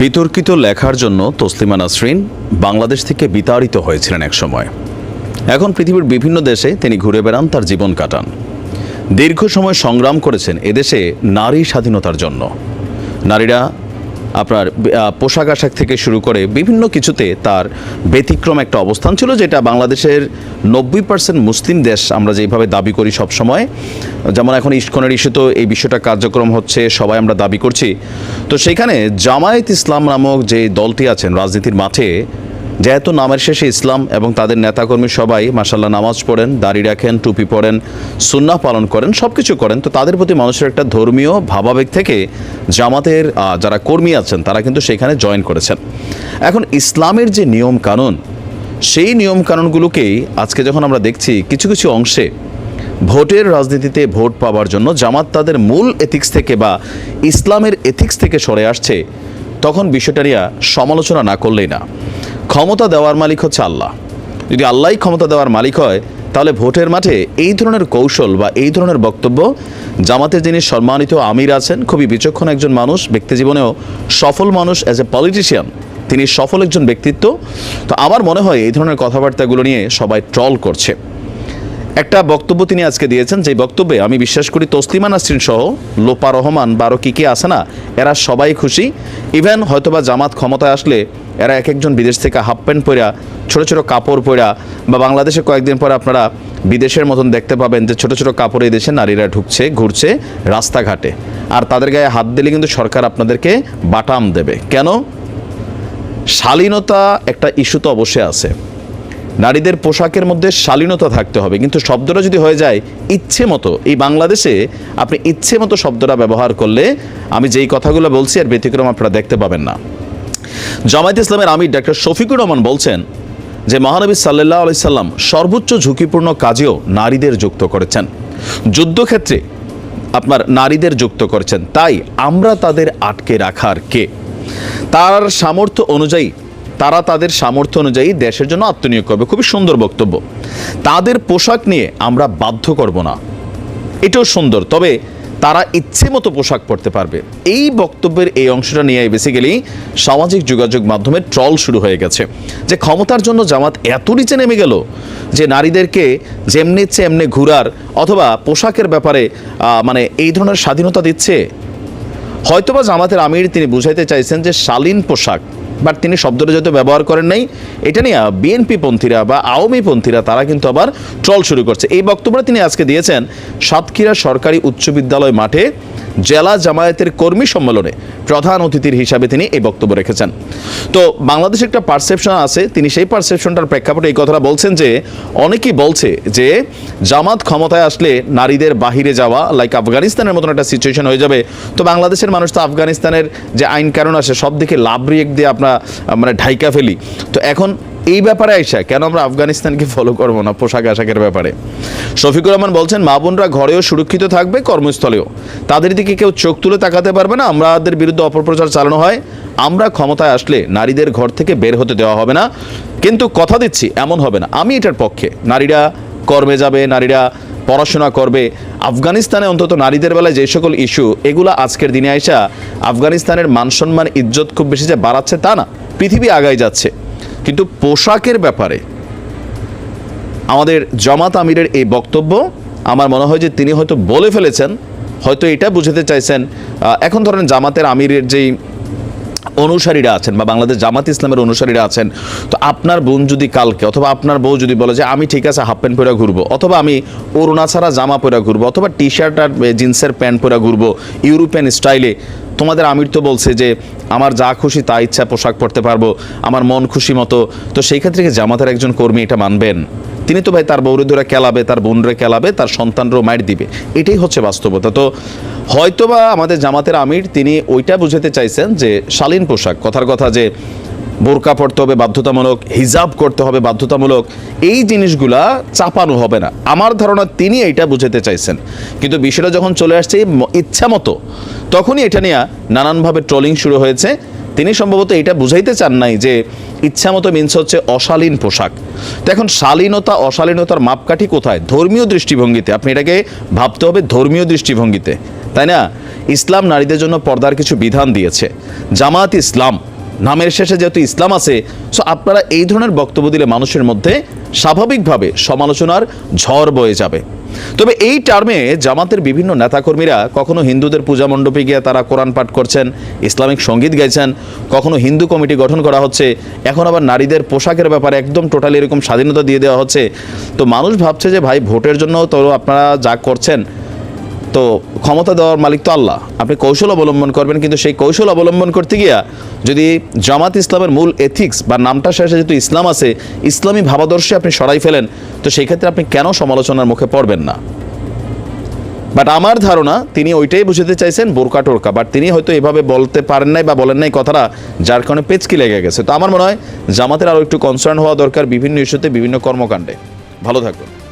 বিতর্কিত লেখার জন্য তসলিমা নাসরিন বাংলাদেশ থেকে বিতাড়িত হয়েছিলেন একসময়। এখন পৃথিবীর বিভিন্ন দেশে তিনি ঘুরে বেড়ান তার জীবন কাটান। দীর্ঘ সময় সংগ্রাম করেছেন এদেশে নারী স্বাধীনতার জন্য। নারীরা আপনার পোশাক আশাক থেকে শুরু করে বিভিন্ন কিছুতে তার ব্যতিক্রম একটা অবস্থান ছিল, যেটা বাংলাদেশের নব্বই পার্সেন্ট মুসলিম দেশ আমরা যেভাবে দাবি করি সব সময় যেমন এখন ইস্কনের ইস্যুতে এই বিষয়টা কার্যক্রম হচ্ছে, সবাই আমরা দাবি করছি। তো সেখানে জামায়াত ইসলাম নামক যে দলটি আছেন, রাজনীতির মাঠে যেহেতু নামের শেষে ইসলাম এবং তাদের নেতাকর্মী সবাই মাসাল্লাহ নামাজ পড়েন, দাড়ি রাখেন, টুপি পড়েন সুন্না পালন করেন সব কিছু করেন, তো তাদের প্রতি মানুষের একটা ধর্মীয় ভাবাবেগ থেকে জামাতের যারা কর্মী আছেন, তারা কিন্তু সেখানে জয়েন করেছেন। এখন ইসলামের যে নিয়ম কানুন সেই নিয়ম কানুনগুলোকেই আজকে যখন আমরা দেখছি, কিছু কিছু অংশে ভোটের রাজনীতিতে ভোট পাওয়ার জন্য জামাত তাদের মূল এথিক্স থেকে বা ইসলামের এথিক্স থেকে সরে আসছে তখন বিষয়টা নিয়ে সমালোচনা না করলেই না। ক্ষমতা দেওয়ার মালিক হচ্ছে আল্লাহ। যদি আল্লাহই ক্ষমতা দেওয়ার মালিক হয়, তাহলে ভোটের মাঠে এই ধরনের কৌশল বা এই ধরনের বক্তব্য, জামাতের যিনি সম্মানিত আমির আছেন, খুবই বিচক্ষণ একজন মানুষ, ব্যক্তি জীবনেও সফল মানুষ অ্যাজ এ পলিটিশিয়ান তিনি সফল একজন ব্যক্তিত্ব। তো আমার মনে হয় এই ধরনের কথাবার্তাগুলো নিয়ে সবাই ট্রল করছে। একটা বক্তব্য তিনি আজকে দিয়েছেন যে বক্তব্যে আমি বিশ্বাস করি তসলিমা নাসরিন সহ লোপা রহমান বারো কি কে আছে না, এরা সবাই খুশি। ইভেন হয়তোবা জামাত ক্ষমতায় আসলে এরা এক একজন বিদেশ থেকে হাফ প্যান্ট পরা ছোট ছোট কাপড় পরা বা বাংলাদেশে কয়েকদিন পরে আপনারা বিদেশের মতন দেখতে পাবেন যে ছোট ছোট কাপড় দেশে নারীরা ঢুকছে, ঘুরছে রাস্তাঘাটে। আর তাদের গায়ে হাত দিলে কিন্তু সরকার আপনাদেরকে বাটাম দেবে। কেন? শালীনতা একটা ইস্যু তো অবশ্যই আছে। নারীদের পোশাকের মধ্যে শালীনতা থাকতে হবে। কিন্তু শব্দটা যদি হয়ে যায় ইচ্ছে মতো এই বাংলাদেশে আপনি ইচ্ছে মতো শব্দটা ব্যবহার করলে আমি যেই কথাগুলো বলছি আর ব্যতিক্রম আপনারা দেখতে পাবেন না। জামায়াত ইসলামের আমির ডাক্তার শফিকুর রহমান বলছেন যে, মহানবী সাল্লাহ আলি সাল্লাম সর্বোচ্চ ঝুঁকিপূর্ণ কাজেও নারীদের যুক্ত করেছেন। যুদ্ধক্ষেত্রে আপনার নারীদের যুক্ত করেছেন। তাই আমরা তাদের আটকে রাখার কে? তার সামর্থ্য অনুযায়ী তারা তাদের সামর্থ্য অনুযায়ী দেশের জন্য আত্মনিয়োগ করবে। খুবই সুন্দর বক্তব্য। তাদের পোশাক নিয়ে আমরা বাধ্য করব না। এটাও সুন্দর, তবে তারা ইচ্ছে মতো পোশাক পরতে পারবে। এই বক্তব্যের এই অংশটা নিয়ে বেসিক্যালি সামাজিক যোগাযোগ মাধ্যমে ট্রল শুরু হয়ে গেছে। যে ক্ষমতার জন্য জামাত এত নিচে নেমে গেল যে নারীদেরকে যেমনি ইচ্ছে এমনি ঘুরার অথবা পোশাকের ব্যাপারে মানে এই ধরনের স্বাধীনতা দিচ্ছে। হয়তোবা জামাতের আমির তিনি বুঝাইতে চাইছেন যে শালীন পোশাক বাট তিনি শব্দটা যেহেতু ব্যবহার করেন নাই, এটা নিয়ে বিএনপি পন্থীরা বা আওয়ামী পন্থীরা তারা কিন্তু আবার ট্রল শুরু করছে। এই বক্তব্যটা তিনি আজকে দিয়েছেন সাতক্ষীরা সরকারি উচ্চ বিদ্যালয় মাঠে জেলা জামায়াতের কর্মী সম্মেলনে। প্রধান অতিথির হিসাবে তিনি এই বক্তব্য রেখেছেন। তো বাংলাদেশে একটা পারসেপশন আছে, তিনি সেই পারসেপশনটার প্রেক্ষাপটে এই কথাটা বলছেন যে, অনেকেই বলছে যে, জামাত ক্ষমতায় আসলে নারীদের বাহিরে যাওয়া লাইক আফগানিস্তানের মতন একটা সিচুয়েশন হয়ে যাবে। তো বাংলাদেশের মানুষ তো আফগানিস্তানের যে আইন কারণ আছে সব দিকে লাভ রিয়েক দিয়ে আমরা মানে ঢাইকা ফেলি। তো এখন এই ব্যাপারে আইসা, কেন আমরা আফগানিস্তানকে ফলো করব না পোশাক আশাকের ব্যাপারে? শফিকুর রহমান বলছেন, মা বোনরা ঘরেও সুরক্ষিত থাকবে, কর্মস্থলেও। তাদের দিকে কেউ চোখ তুলে তাকাতে পারবে না আমাদের বিরুদ্ধে অপপ্রচার চালানো হয়। আমরা ক্ষমতায় আসলে নারীদের ঘর থেকে বের হতে দেওয়া হবে না। কিন্তু কথা দিচ্ছি, এমন হবে না। আমি এটার পক্ষে। নারীরা কর্মে যাবে, নারীরা পড়াশোনা করবে। আফগানিস্তানে অন্তত নারীদের বেলায় যে সকল ইস্যু এগুলো আজকের দিনে আইসা আফগানিস্তানের মানসম্মান, ইজ্জত খুব বেশি যে বাড়াচ্ছে তা না। পৃথিবী আগায় যাচ্ছে। কিন্তু পোশাকের ব্যাপারে আমাদের জামাত আমিরের এই বক্তব্য, আমার মনে হয় যে তিনি হয়তো বলে ফেলেছেন, হয়তো এটা বুঝাতে চাইছেন। এখন ধরেন জামাতের আমিরের যেই অনুসারীরা আছেন বা বাংলাদেশ জামাত ইসলামের অনুসারীরা আছেন, তো আপনার বোন যদি কালকে অথবা আপনার বউ যদি বলে যে আমি ঠিক আছে হাফ প্যান্ট পরে ঘুরবো, অথবা আমি ওড়না ছাড়া জামা পরে ঘুরবো, অথবা টি শার্ট আর জিন্সের প্যান্ট পরে ঘুরবো ইউরোপিয়ান স্টাইলে তোমাদের আমির তো বলছে যে আমার যা খুশি তা ইচ্ছা পোশাক পরতে পারব, আমার মন খুশি মতো, তো সেই ক্ষেত্রে জামাতের একজন কর্মী এটা মানবেন? তিনি তো ভাই তার বৌরে ধরে খেলাবে, তার বোনরে খেলাবে, তার সন্তানরাও মাইর দিবে। এটাই হচ্ছে বাস্তবতা। তো হয়তোবা আমাদের জামাতের আমির তিনি ওইটা বুঝাতে চাইছেন যে শালীন পোশাক। কথার কথা যে বোরকা পড়তে হবে, বাধ্যতামূলক, হিজাব করতে হবে, বাধ্যতামূলক, এই জিনিসগুলা চাপানো হবে না। আমার ধারণা তিনি এইটা বুঝাতে চাইছেন। কিন্তু বিষয়টা যখন চলে আসছে ইচ্ছা মতো, তখনই এটা নিয়ে নানানভাবে ট্রোলিং শুরু হয়েছে। তিনি সম্ভবত এটা বুঝাইতে চান নাই যে ইচ্ছা মতো মিনস হচ্ছে অশালীন পোশাক। তো এখন শালীনতা, অশালীনতার মাপকাঠি কোথায়? ধর্মীয় দৃষ্টিভঙ্গিতে। আপনি এটাকে ভাবতে হবে ধর্মীয় দৃষ্টিভঙ্গিতে। তাই না? ইসলাম নারীদের জন্য পর্দার কিছু বিধান দিয়েছে। জামাত ইসলাম, নামের শেষে যেহেতু ইসলাম আছে সো আপনারা এই ধরনের বক্তব্য দিলে মানুষের মধ্যে স্বাভাবিকভাবে সমালোচনার ঝড় বয়ে যাবে। তবে এই টার্মে জামাতের বিভিন্ন নেতাকর্মীরা কখনো হিন্দুদের পূজা মণ্ডপে গিয়ে তারা কোরআন পাঠ করছেন, ইসলামিক সংগীত গাইছেন, কখনো হিন্দু কমিটি গঠন করা হচ্ছে, এখন আবার নারীদের পোশাকের ব্যাপারে একদম টোটালি এরকম স্বাধীনতা দিয়ে দেওয়া হচ্ছে। তো মানুষ ভাবছে যে, ভাই, ভোটের জন্য তো আপনারা যা করছেন, তো ক্ষমতা দেওয়ার মালিক তো আল্লাহ। আপনি কৌশল অবলম্বন করবেন, কিন্তু সেই কৌশল অবলম্বন করতে গিয়া যদি জামাত ইসলামের মূল এথিক্স বা নামটা শেষে যেহেতু ইসলাম আছে, ইসলামী ভাবাদর্শে আপনি সরাই ফেলেন তো সেই ক্ষেত্রে আপনি কেন সমালোচনার মুখে পড়বেন না? বাট আমার ধারণা তিনি ওইটাই বুঝতে চাইছেন, বোরকা টোরকা। বাট তিনি হয়তো এভাবে বলতে পারেন নাই বা বলেন নাই কথাটা যার কারণে পেচকি লেগে গেছে। তো আমার মনে হয় জামাতের আরও একটু কনসার্ন হওয়া দরকার বিভিন্ন ইস্যুতে, বিভিন্ন কর্মকাণ্ডে। ভালো থাকবেন।